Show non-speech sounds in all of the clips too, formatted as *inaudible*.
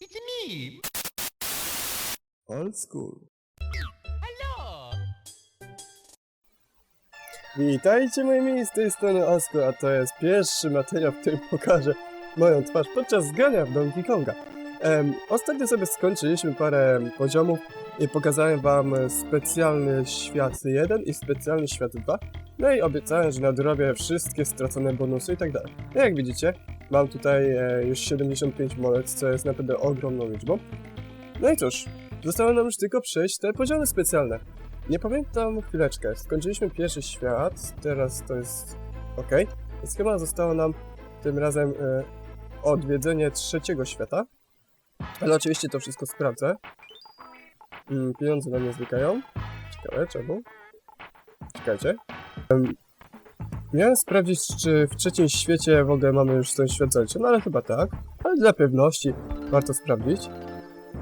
It's me. Old school. Hello. Witajcie moi mili, z tej strony Osko, a to jest pierwszy materiał, w którym pokażę moją twarz podczas zgrania w Donkey Konga. Em, ostatnio sobie skończyliśmy parę poziomów i pokazałem wam specjalny świat 1 i specjalny świat 2. No i obiecałem, że nadrobię wszystkie stracone bonusy i tak dalej. No jak widzicie, mam tutaj e, już 75 monet, co jest naprawdę ogromną liczbą. No i cóż, zostało nam już tylko przejść te poziomy specjalne. Nie pamiętam chwileczkę. Skończyliśmy pierwszy świat, teraz to jest ok. Więc chyba zostało nam tym razem e, odwiedzenie trzeciego świata. Ale oczywiście to wszystko sprawdzę. Mm, pieniądze nam nie znikają. Ciekawe, czemu? Czekajcie. Miałem sprawdzić, czy w trzecim świecie w ogóle mamy już ten świat zaliczony, ale chyba tak. Ale dla pewności warto sprawdzić.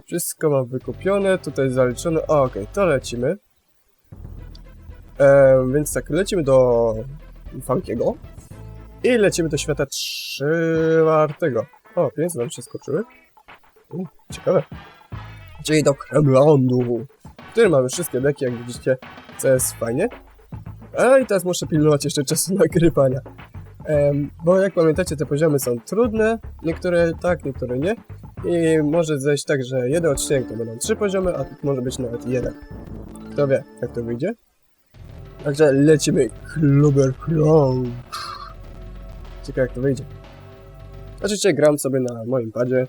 Wszystko mam wykupione, tutaj zaliczone. O, okej, to lecimy. E, więc tak, lecimy do Funkiego i lecimy do świata czwartego. O, pieniądze nam się skoczyły. U, ciekawe. Czyli do Kremlandu, w którym mamy wszystkie deki, jak widzicie, co jest fajnie. I teraz muszę pilnować jeszcze czasu nagrywania. Em, bo jak pamiętacie, te poziomy są trudne, niektóre tak, niektóre nie. I może zejść tak, że jeden odcinek to będą trzy poziomy, a może być nawet jeden. Kto wie, jak to wyjdzie. Także lecimy Kluber Clown. Ciekawe jak to wyjdzie. Oczywiście gram sobie na moim padzie.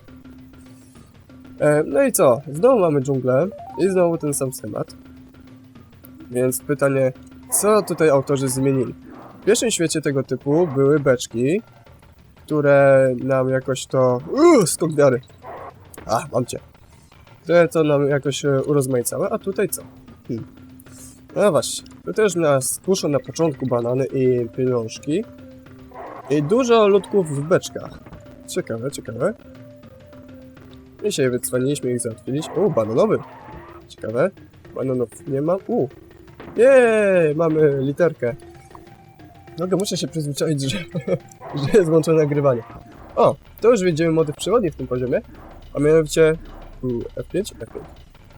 No i co? Znowu mamy dżunglę i znowu ten sam schemat. Więc pytanie, co tutaj autorzy zmienili? W pierwszym świecie tego typu były beczki, które nam jakoś to... Uuu, skok wiary! A, mam cię. Które to nam jakoś e, urozmaicały, a tutaj co? Hmm. No właśnie, tu też nas kuszą na początku banany i pieniążki. I dużo ludków w beczkach. Ciekawe, ciekawe. I się wycwaniliśmy ich załatwiliśmy. O, bananowy. Ciekawe. Bananów nie ma. U. Jej, mamy literkę. No muszę się przyzwyczaić, *laughs* że, że jest włączone nagrywanie. O, to już widzimy motyw przewodni w tym poziomie. A mianowicie u, F5, F5.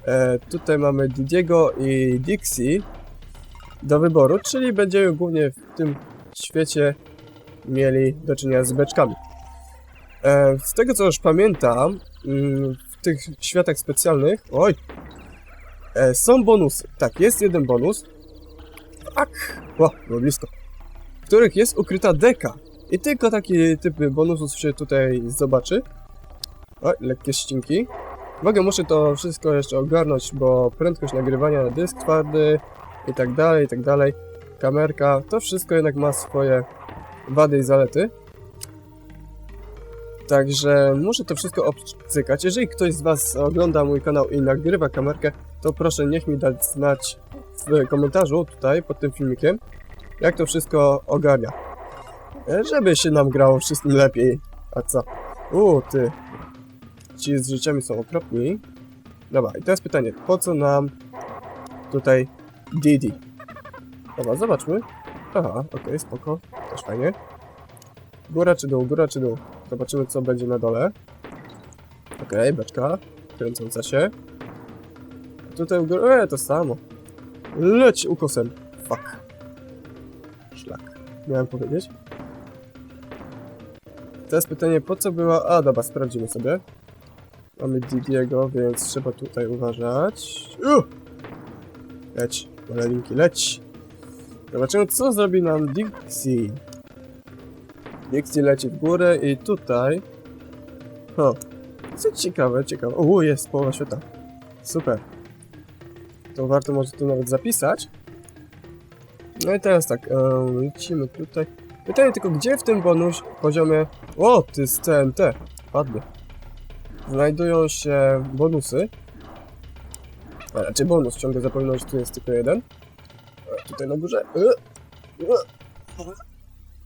E, tutaj mamy Didiego i Dixie do wyboru, czyli będziemy głównie w tym świecie mieli do czynienia z beczkami. E, z tego co już pamiętam, mm, w tych światach specjalnych, oj, są bonusy. Tak, jest jeden bonus. Tak, o, było blisko. W których jest ukryta deka. I tylko taki typ bonusów się tutaj zobaczy. Oj, lekkie ścinki. Uwaga, muszę to wszystko jeszcze ogarnąć, bo prędkość nagrywania na dysk twardy i tak dalej, i tak dalej. Kamerka, to wszystko jednak ma swoje wady i zalety. Także muszę to wszystko obcykać. Jeżeli ktoś z Was ogląda mój kanał i nagrywa kamerkę, to proszę niech mi dać znać w komentarzu tutaj pod tym filmikiem, jak to wszystko ogarnia. E, Żeby się nam grało wszystkim lepiej. A co? U, ty. Ci z życiami są okropni. Dobra, i teraz pytanie, po co nam tutaj Didi? Dobra, zobaczmy. Aha, okej, spoko, też fajnie. Góra czy dół, góra czy dół? Zobaczymy co będzie na dole. Okej, beczka, kręcąca się. Tutaj u góry, e, to samo. Leć ukosem. Fuck. Szlak. Miałem powiedzieć. Teraz pytanie, po co była... A, dobra, sprawdzimy sobie. Mamy Didiego, więc trzeba tutaj uważać. Uh! Leć, malelinki, leć! Zobaczymy, co zrobi nam Dixie. Dixie leci w górę i tutaj... Co ciekawe, ciekawe. O, jest połowa świata. Super. To warto może tu nawet zapisać. No i teraz tak, e, lecimy tutaj. Pytanie tylko, gdzie w tym bonus poziomie... O, ty z TNT. Padły. Znajdują się bonusy. A raczej bonus, ciągle zapominam, że tu jest tylko jeden. E, tutaj na górze. E.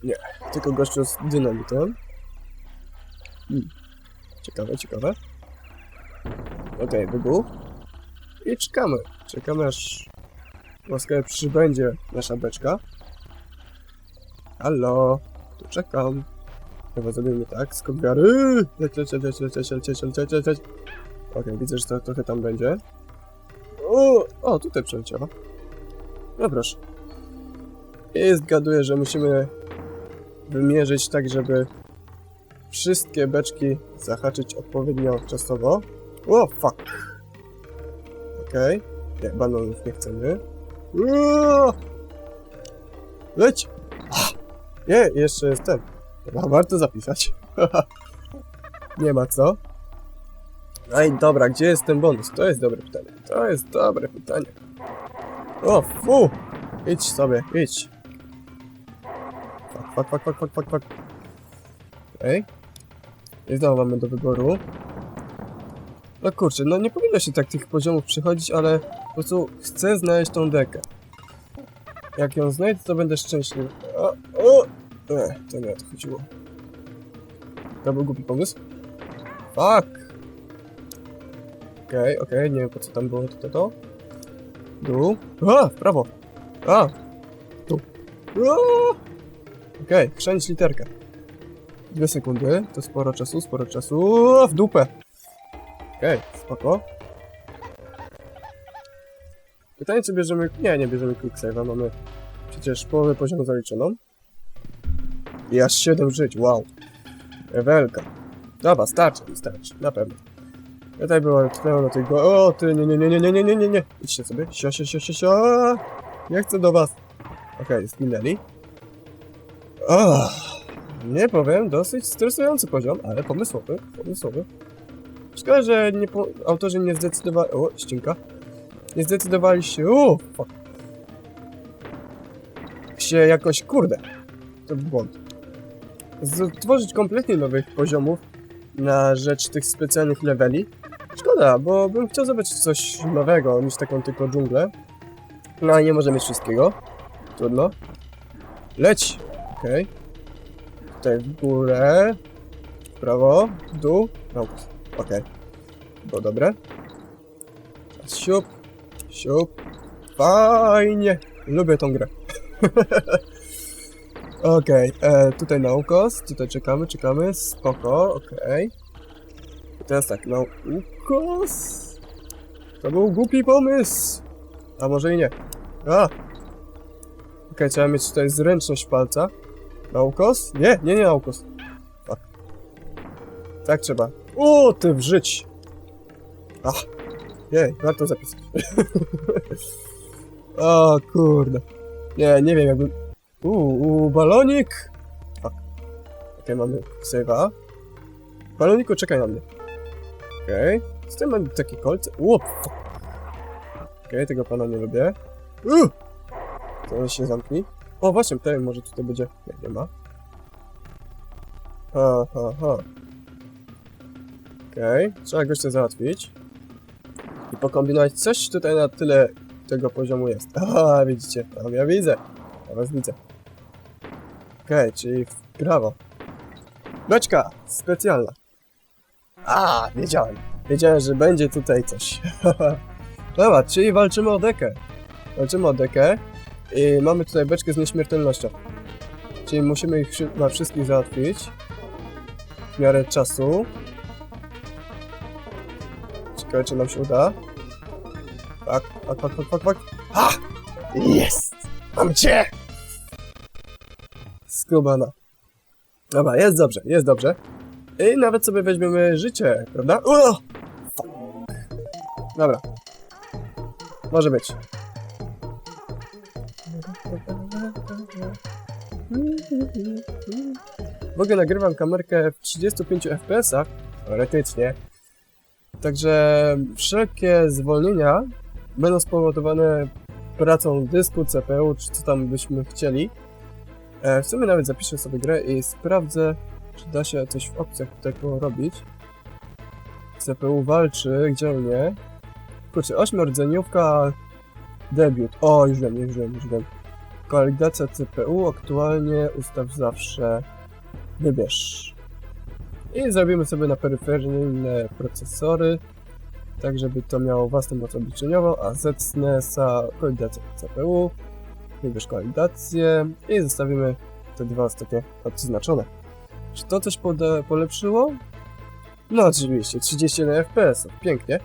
Nie, tylko gościu z dynamitem. Hmm. Ciekawe, ciekawe. Okej, wybuch. I czekamy. Czekamy aż łaskawie przybędzie nasza beczka. Halo, tu czekam. Chyba zrobimy tak, skok wiary. Leć, leć, leć, leć, leć, leć, leć, leć, leć, widzę, że to trochę tam będzie. O, o, tutaj przeleciała. No proszę. I zgaduję, że musimy wymierzyć tak, żeby wszystkie beczki zahaczyć odpowiednio czasowo. O, fuck. Okej. Bananów nie chcemy. Uuu! Leć! Ah! Nie, jeszcze jest ten. Chyba warto zapisać. *laughs* nie ma co. Ej, dobra, gdzie jest ten bonus? To jest dobre pytanie. To jest dobre pytanie. O, fu! Idź sobie, idź. Fuck, fuck, fuck, fuck, fuck, fuck. Okej. I znowu mamy do wyboru. No kurczę, no nie powinno się tak tych poziomów przechodzić, ale po prostu chcę znaleźć tą dekę. Jak ją znajdę, to będę szczęśliwy. O, o! Ech, to nie o to był głupi pomysł. Fuck! Okej, okej, nie wiem po co tam było to, to, to. Dół. A, w prawo. A! Tu. Okej, chrzęć literkę. Dwie sekundy, to sporo czasu, sporo czasu. O, w dupę! Okej, spoko. Pytanie, czy bierzemy... Nie, nie bierzemy quicksave'a, mamy przecież połowę poziomu zaliczoną. I aż 7 żyć, wow. Ewelka. Dobra, starczy starczy, na pewno. Tutaj było tknęło do tego. O, ty, nie, nie, nie, nie, nie, nie, nie, nie, nie. Idźcie sobie. Sio, sio, sio, sio, sio. Nie chcę do was. Okej, zginęli. O, nie powiem, dosyć stresujący poziom, ale pomysłowy, pomysłowy. Szkoda, że nie po... autorzy nie zdecydowali... O, ścinka. Nie zdecydowali się... O, fuck. Się jakoś... Kurde. To był błąd. Stworzyć kompletnie nowych poziomów na rzecz tych specjalnych leveli. Szkoda, bo bym chciał zobaczyć coś nowego niż taką tylko dżunglę. No ale nie może mieć wszystkiego. Trudno. Leć! Okej. Tutaj w górę. W prawo. W dół. No, okej. Było dobre. Siup. Siup. Fajnie. Lubię tą grę. *laughs* Okej, e, tutaj na ukos, tutaj czekamy, czekamy, spoko, okej. I teraz tak, na ukos. To był głupi pomysł. A może i nie. A! Okej, trzeba mieć tutaj zręczność palca. Na ukos? Nie, nie, nie na ukos. Tak. Tak trzeba. O, ty wrzyć! Ach! Jej, warto zapisać. *laughs* o kurde. Nie, nie wiem jakbym... Uuu, balonik! Fuck. Okej, mamy save'a. Baloniku, czekaj na mnie. Okej. Z tym mam takie kolce. Fuck. Okej, tego pana nie lubię. Uuu! To się zamknij. O, właśnie, tutaj może tutaj będzie... Nie, nie ma. Ha, ha, ha. Okej, trzeba gościa załatwić. I pokombinować coś tutaj na tyle tego poziomu jest. *laughs* Aha, widzicie, tam ja widzę. Ja was widzę. Okej, czyli w prawo. Beczka! Specjalna. A, wiedziałem. Wiedziałem, że będzie tutaj coś. *laughs* Dobra, czyli walczymy o dekę. Walczymy o dekę. I mamy tutaj beczkę z nieśmiertelnością. Czyli musimy ich na wszystkich załatwić. W miarę czasu. Ciekawe, czy nam się uda. Tak, tak, tak, tak, tak, tak. Ha! Jest! Mam cię! Skubana. Dobra, jest dobrze, jest dobrze. I nawet sobie weźmiemy życie, prawda? O! Dobra. Może być. W ogóle nagrywam kamerkę w 35 fps-ach, teoretycznie. Także wszelkie zwolnienia będą spowodowane pracą dysku, CPU, czy co tam byśmy chcieli. E, w sumie nawet zapiszę sobie grę i sprawdzę, czy da się coś w opcjach tutaj porobić. CPU walczy, gdzie nie? Kurczę, ośmiordzeniówka, debiut. O, już wiem, już wiem, już wiem. Kalibracja CPU aktualnie ustaw zawsze. Wybierz. I zrobimy sobie na peryferyjne procesory, tak żeby to miało własną moc obliczeniową, a ZSNES-a kalibracja CPU. Wybierz kalibrację i zostawimy te dwa ostatnie odznaczone. Czy to coś polepszyło? No oczywiście, 31 FPS, pięknie.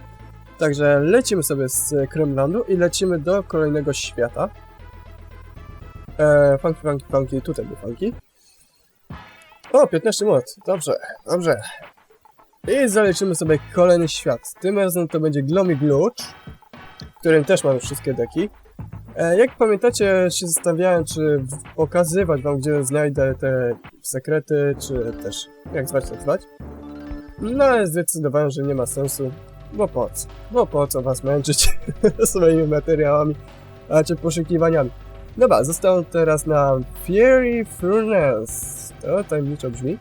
Także lecimy sobie z Kremlandu i lecimy do kolejnego świata. Eee, funky, funky, funky, tutaj był funky. O, 15 mod, dobrze, dobrze. I zaliczymy sobie kolejny świat. Tym razem to będzie Glomy Glutch, w którym też mamy wszystkie deki. E, jak pamiętacie, się zastanawiałem, czy pokazywać wam, gdzie znajdę te sekrety, czy też jak zwać, tak zwać. No ale zdecydowałem, że nie ma sensu, bo po co? Bo po co was męczyć *laughs* swoimi materiałami, a czy poszukiwaniami. Dobra, zostało teraz na Fury Furnace. To tajemniczo brzmi.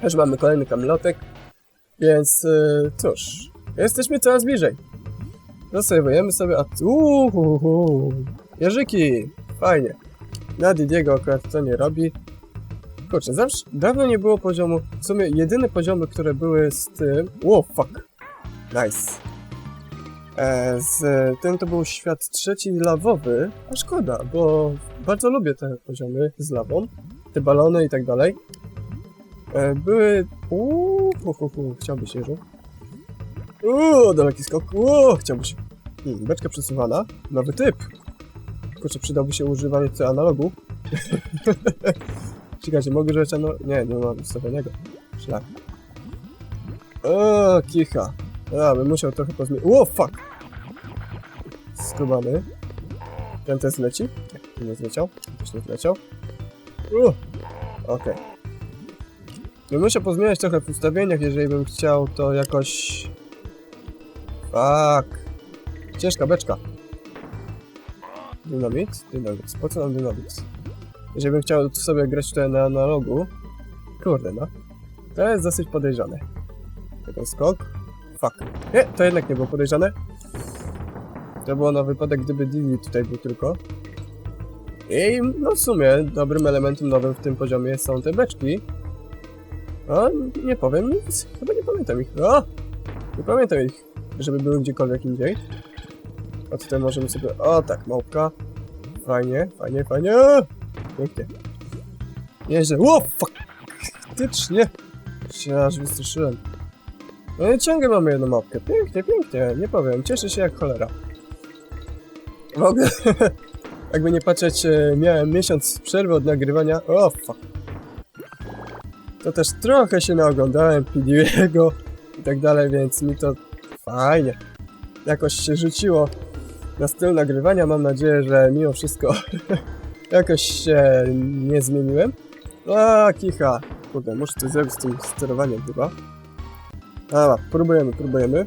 Też mamy kolejny kamlotek, więc yy, cóż, jesteśmy coraz bliżej. Zasejwujemy sobie, a tu Jerzyki! Fajnie. Na Didiego akurat to nie robi. Kurczę, zawsze, dawno nie było poziomu, w sumie jedyne poziomy, które były z tym... Wow, fuck. Nice. E, z tym to był świat trzeci lawowy, a szkoda, bo bardzo lubię te poziomy z lawą, te balony i tak dalej. E, były... Uuu, hu, hu, hu, chciałby się, że... Uuu, daleki skok, uuu, chciałby się... Hmm, beczka przesuwana, nowy typ. Kurczę, przydałby się używanie tutaj analogu. *laughs* Czekajcie, mogę używać analogu? Nie, nie mam ustawionego. Szlak. O, kicha. A, bym musiał trochę pozmienić. Ło, fuck! Skrubany. Ten też leci? Nie, ten nie zleciał. Też nie zleciał. Uh, okej. Bym musiał pozmieniać trochę w ustawieniach, jeżeli bym chciał to jakoś... Fuck. Ciężka beczka. Dynamit? Dynamit. Po co nam dynamit? Jeżeli bym chciał sobie grać tutaj na analogu... Kurde no. To jest dosyć podejrzane. Jeden skok. Fuck. Nie, to jednak nie było podejrzane. To było na wypadek, gdyby Didi tutaj był tylko. I no w sumie dobrym elementem nowym w tym poziomie są te beczki. A nie powiem nic. Chyba nie pamiętam ich. O! Nie pamiętam ich, żeby były gdziekolwiek indziej. A tutaj możemy sobie... O tak, małpka. Fajnie, fajnie, fajnie. Pięknie. Nieźle. O, fuck! Faktycznie. Się aż wystraszyłem. No i ciągle mamy jedną mapkę. Pięknie, pięknie. Nie powiem. Cieszę się jak cholera. W ogóle... *laughs* Jakby nie patrzeć, e, miałem miesiąc przerwy od nagrywania. O, fuck. To też trochę się naoglądałem PD'ego i tak dalej, więc mi to fajnie. Jakoś się rzuciło na styl nagrywania. Mam nadzieję, że mimo wszystko *laughs* jakoś się nie zmieniłem. A, kicha. Kurde, muszę coś zrobić z tym sterowaniem chyba. Dobra, próbujemy, próbujemy.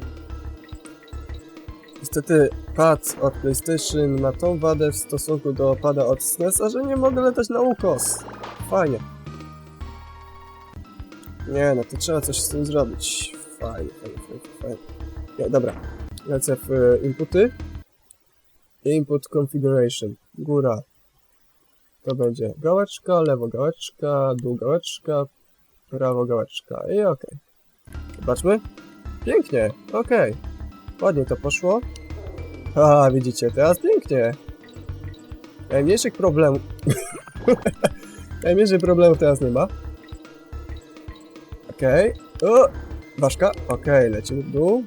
Niestety pad od PlayStation ma tą wadę w stosunku do pada od SNES-a, że nie mogę latać na ukos. Fajnie. Nie no, to trzeba coś z tym zrobić. Fajnie, fajnie, fajnie, fajnie. Nie, dobra. Lecę w e, inputy. Input configuration. Góra. To będzie gałeczka, lewo gałeczka, dół gałeczka, prawo gałeczka. I okej. Zobaczmy. Pięknie, okej. Ładnie to poszło. A, widzicie, teraz pięknie. Najmniejszych problemów... *laughs* Najmniejszych problemów teraz nie ma. Okej. O! Ważka. Okej, lecimy w dół.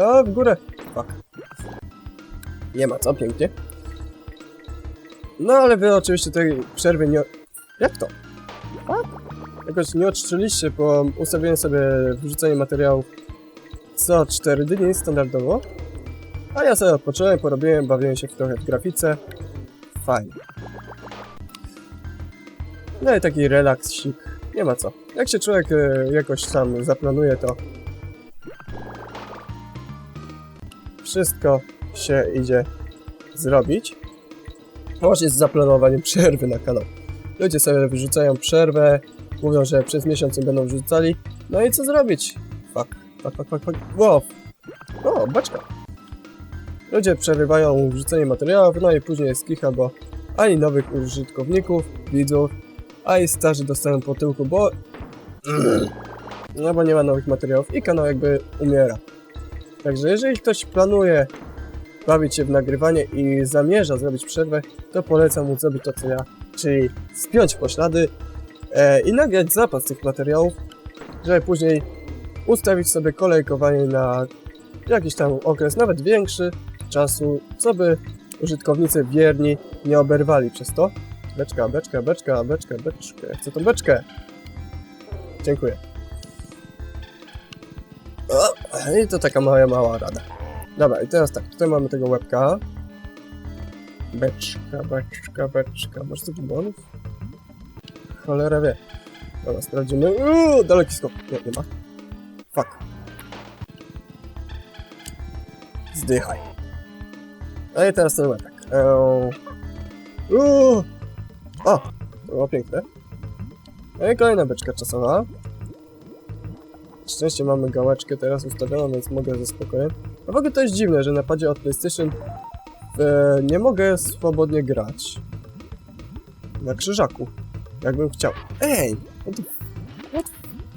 O, w górę. Fuck. Nie ma co, pięknie. No ale wy oczywiście tej przerwy nie... Jak to? A? Jakoś nie odczuliście, bo ustawiłem sobie wrzucenie materiałów co 4 dni standardowo. A ja sobie odpocząłem, porobiłem, bawiłem się trochę w grafice. Fajnie. No i taki relaksik. Nie ma co. Jak się człowiek e, jakoś tam zaplanuje, to wszystko się idzie zrobić. Właśnie z zaplanowaniem przerwy na kanał. Ludzie sobie wyrzucają przerwę, mówią, że przez miesiąc będą wrzucali. No i co zrobić? Fuck, fuck, fuck, fuck. Wow. O, baczka. Ludzie przerywają wrzucenie materiałów, no i później jest kicha, bo ani nowych użytkowników, widzów, a i starzy dostają po tyłku, bo... No bo nie ma nowych materiałów i kanał jakby umiera. Także jeżeli ktoś planuje bawić się w nagrywanie i zamierza zrobić przerwę, to polecam mu zrobić to co ja, czyli spiąć poślady, e, i nagrać zapas tych materiałów, żeby później ustawić sobie kolejkowanie na jakiś tam okres, nawet większy czasu, co by użytkownicy wierni nie oberwali przez to. Beczka, beczka, beczka, beczka, beczkę. Chcę tą beczkę. Dziękuję. O, I to taka moja mała rada. Dobra, i teraz tak, tutaj mamy tego łebka. Beczka, beczka, beczka. Może to bonus? Cholera wie. Dobra, sprawdzimy. Uuu, daleki skok. Nie, nie ma. Fuck. Zdychaj. No i teraz ten łebek. Eee. Uuu. O! Było piękne. No i kolejna beczka czasowa. Szczęście mamy gałeczkę teraz ustawioną, więc mogę ze spokojem. A w ogóle to jest dziwne, że na padzie od PlayStation e, nie mogę swobodnie grać. Na krzyżaku. Jakbym chciał. Ej! What, what,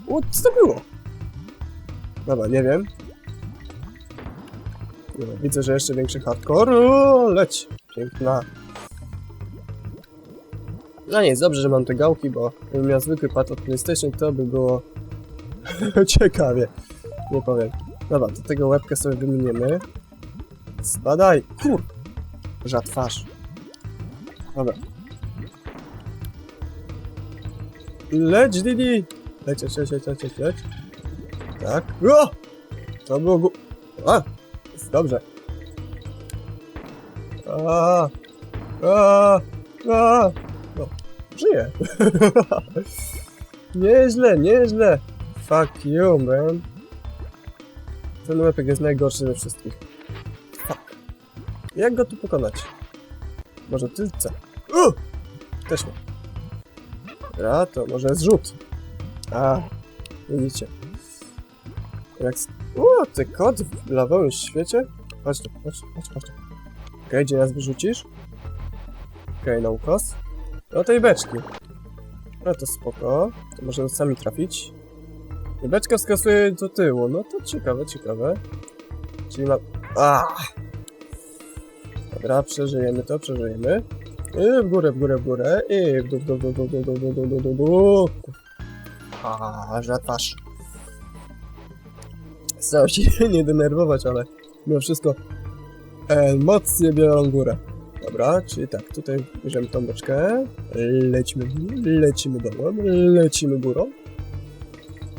what to było? Dobra, nie wiem. Dobra, widzę, że jeszcze większy hardcore. O, leć! Piękna. No nie, dobrze, że mam te gałki, bo gdybym miał zwykły pad od PlayStation, to by było *laughs* ciekawie. Nie powiem. Dobra, to tego łebkę sobie wymienimy. Spadaj! Kur... Ża twarz. Dobra. Leć, Didi! Leć, leć, leć, leć, leć, leć. Tak. O! To było gu... A! Dobrze. A! A! A! No, żyję. *laughs* nieźle, nieźle. Fuck you, man. Ten łepek jest najgorszy ze wszystkich. Fuck. Jak go tu pokonać? Może tylce? Uh! Też nie. Dobra, to może zrzut. A, widzicie. Jak... O, ty kot w lawowym świecie? Chodź tu, chodź, chodź, chodź. tu. Okej, gdzie nas wyrzucisz? Okej, na ukos. Do tej beczki. No to spoko. To możemy sami trafić. I beczka wskazuje do tyłu. No to ciekawe, ciekawe. Czyli ma... A! Dobra, przeżyjemy to, przeżyjemy. I w górę, w górę, w górę. I w dół, w dół, w dół, w dół, w dół, w dół, w dół, w dół, w dół. A, że twarz. Staram się *laughs* nie denerwować, ale mimo wszystko emocje biorą górę. Dobra, czyli tak, tutaj bierzemy tą beczkę, lecimy, lecimy dołem, lecimy górą,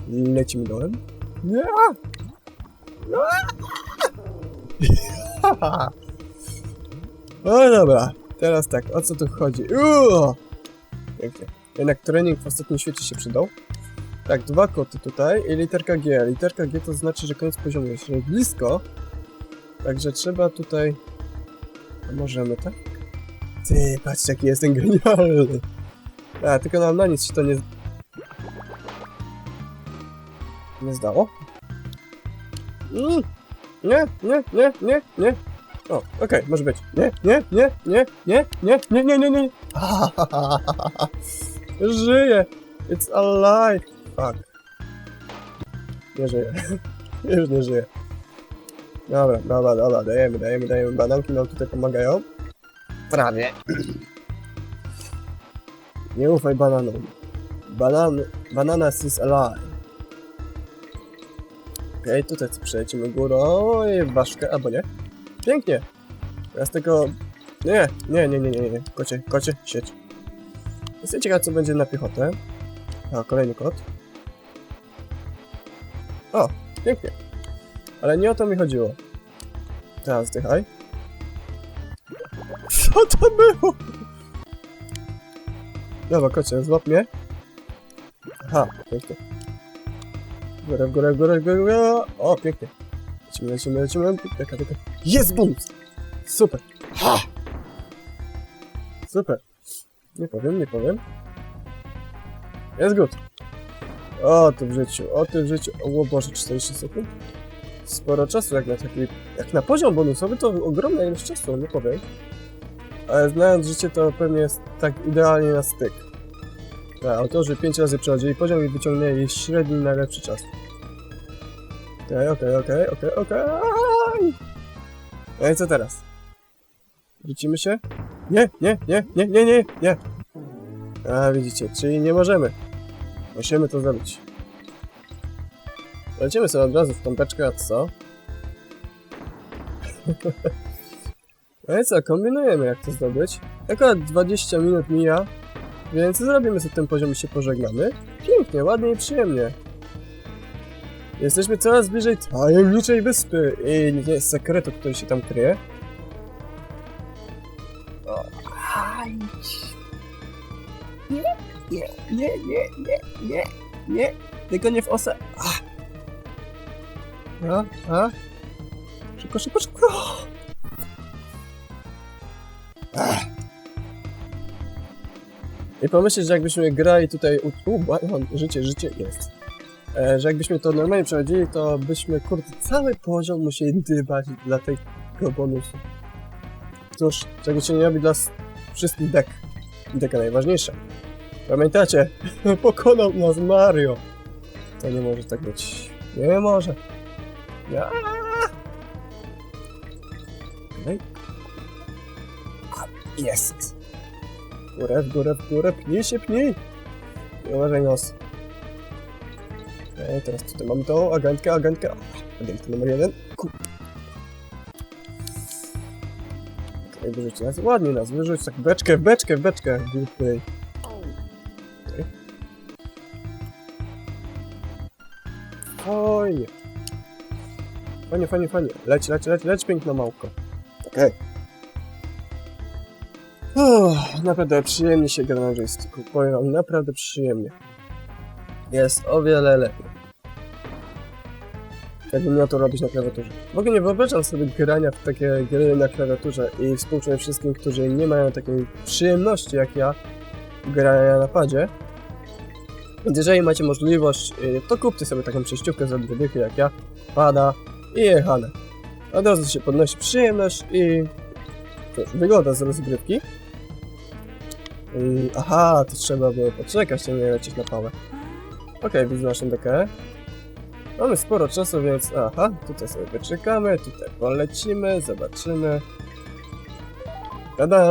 lecimy dołem. Nie! No *laughs* dobra, teraz tak, o co tu chodzi? Uuu! Pięknie. Jednak trening w ostatnim świecie się przydał. Tak, dwa koty tutaj i literka G. Literka G to znaczy, że koniec poziomu jest blisko. Także trzeba tutaj... Możemy, tak? Ty, patrz jaki jestem genialny. A, tylko nam na nic się to nie... Nie zdało? Mm. Nie, nie, nie, nie, nie. O, okej, może być. Nie, nie, nie, nie, nie, nie, nie, nie, nie, nie. *laughs* Żyje. It's alive. Fuck. Nie żyje. *laughs* Już nie żyje. Dobra, dobra, dobra, dajemy, dajemy, dajemy. Bananki nam tutaj pomagają. Prawie. Nie ufaj bananom. Banan... Bananas is alive. Okej, tutaj co przelecimy górą i ważkę, albo nie. Pięknie. Teraz tego... Nie, nie, nie, nie, nie, nie. Kocie, kocie, sieć. Jestem ciekaw, co będzie na piechotę. A, kolejny kot. O, pięknie. Ale nie o to mi chodziło. Teraz zdychaj. *laughs* Co to było? Dobra, kocie, złap mnie. Aha, pięknie. W górę, w górę, w górę, w górę, w górę. O, pięknie. Lecimy, lecimy, lecimy. Taka, taka. Jest bonus! Super! Ha! Super. Nie powiem, nie powiem. Jest good. O, ty w życiu, o ty w życiu. O Boże, 40 sekund? Sporo czasu jak na taki... Jak na poziom bonusowy to ogromna ilość czasu, nie powiem. Ale znając życie to pewnie jest tak idealnie na styk. Tak, autorzy 5 razy przechodzili poziom i wyciągnęli średni najlepszy czas. Okej, okej, okej, okej, okej. No i co teraz? Wrócimy się? Nie, nie, nie, nie, nie, nie, nie. A widzicie, czyli nie możemy. Musimy to zrobić. Lecimy sobie od razu w tą beczkę, a co? *laughs* No i co, kombinujemy jak to zdobyć. Akurat 20 minut mija, więc zrobimy sobie ten poziom i się pożegnamy. Pięknie, ładnie i przyjemnie. Jesteśmy coraz bliżej tajemniczej wyspy i nie sekretu, który się tam kryje. O. Nie, nie, nie, nie, nie, nie, tylko nie w osę. A. A, a. Szybko, szybko, szybko. Ach. I pomyśleć, że jakbyśmy grali tutaj... U, u, no, życie, życie jest. E, że jakbyśmy to normalnie przechodzili, to byśmy, kurde, cały poziom musieli dybać dla tego bonusu. Cóż, czego się nie robi dla wszystkich dek. Deka najważniejsza. Pamiętacie? *laughs* Pokonał nas Mario. To nie może tak być. Nie może. Ja. A, Jest. W górę, w górę, w górę. Pnij się, pnij. Nie uważaj nos. Okej, teraz tutaj mamy tą agentkę, agentkę. Agentka numer jeden. Ku. Okej, wyrzuć nas. Ładnie nas, wyrzuć tak beczkę, beczkę, beczkę. Tutaj. Fajnie, fajnie, fajnie. Leć, leć, leć, leć, piękna małko. Okej. Uff, naprawdę przyjemnie się gra na joysticku. Powiem wam, naprawdę przyjemnie. Jest o wiele lepiej. Jakbym miał to robić na klawiaturze. W ogóle nie wyobrażam sobie grania w takie gry na klawiaturze i współczuję wszystkim, którzy nie mają takiej przyjemności jak ja grania na padzie. Więc jeżeli macie możliwość, y, to kupcie sobie taką przejściówkę za dwie dychy jak ja, pada i jechane. Od razu się podnosi przyjemność i cóż, wygoda z rozgrywki. I, aha, to trzeba było poczekać, a nie lecieć na pałę. Okej, widzę naszą dekę. Mamy sporo czasu, więc aha, tutaj sobie wyczekamy, tutaj polecimy, zobaczymy. Tada!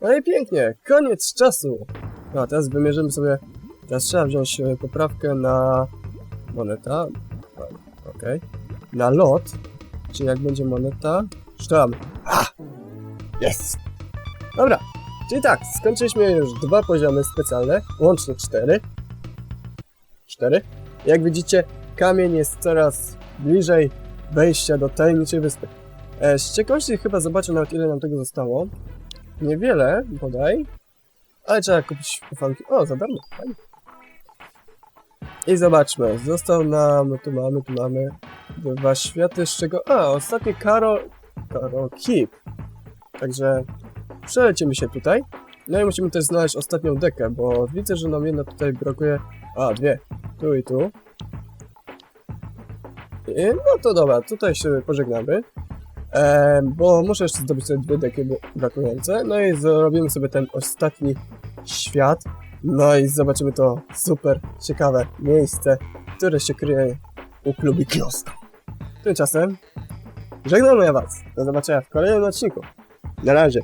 No i pięknie, koniec czasu! No, a teraz wymierzymy sobie, teraz trzeba wziąć e, poprawkę na moneta, Okej, na lot, czyli jak będzie moneta, sztam. Jest! Dobra, czyli tak, skończyliśmy już dwa poziomy specjalne, łącznie cztery. Cztery. Jak widzicie, kamień jest coraz bliżej wejścia do tajemniczej wyspy. E, z ciekawości chyba zobaczę nawet ile nam tego zostało. Niewiele, bodaj. Ale trzeba kupić ufanki. O, za darmo, fajnie. I zobaczmy, został nam, tu mamy, tu mamy dwa światy, z czego... A, ostatni Karol... Karol Keep. Także przelecimy się tutaj. No i musimy też znaleźć ostatnią dekę, bo widzę, że nam jedna tutaj brakuje. A, dwie. Tu i tu. I, no to dobra, tutaj się pożegnamy. E, bo muszę jeszcze zdobyć sobie dwie deki brakujące. No i zrobimy sobie ten ostatni świat. No i zobaczymy to super ciekawe miejsce, które się kryje u klubi Kiosk. Tymczasem żegnamy ja Was. Do zobaczenia w kolejnym odcinku. Na razie.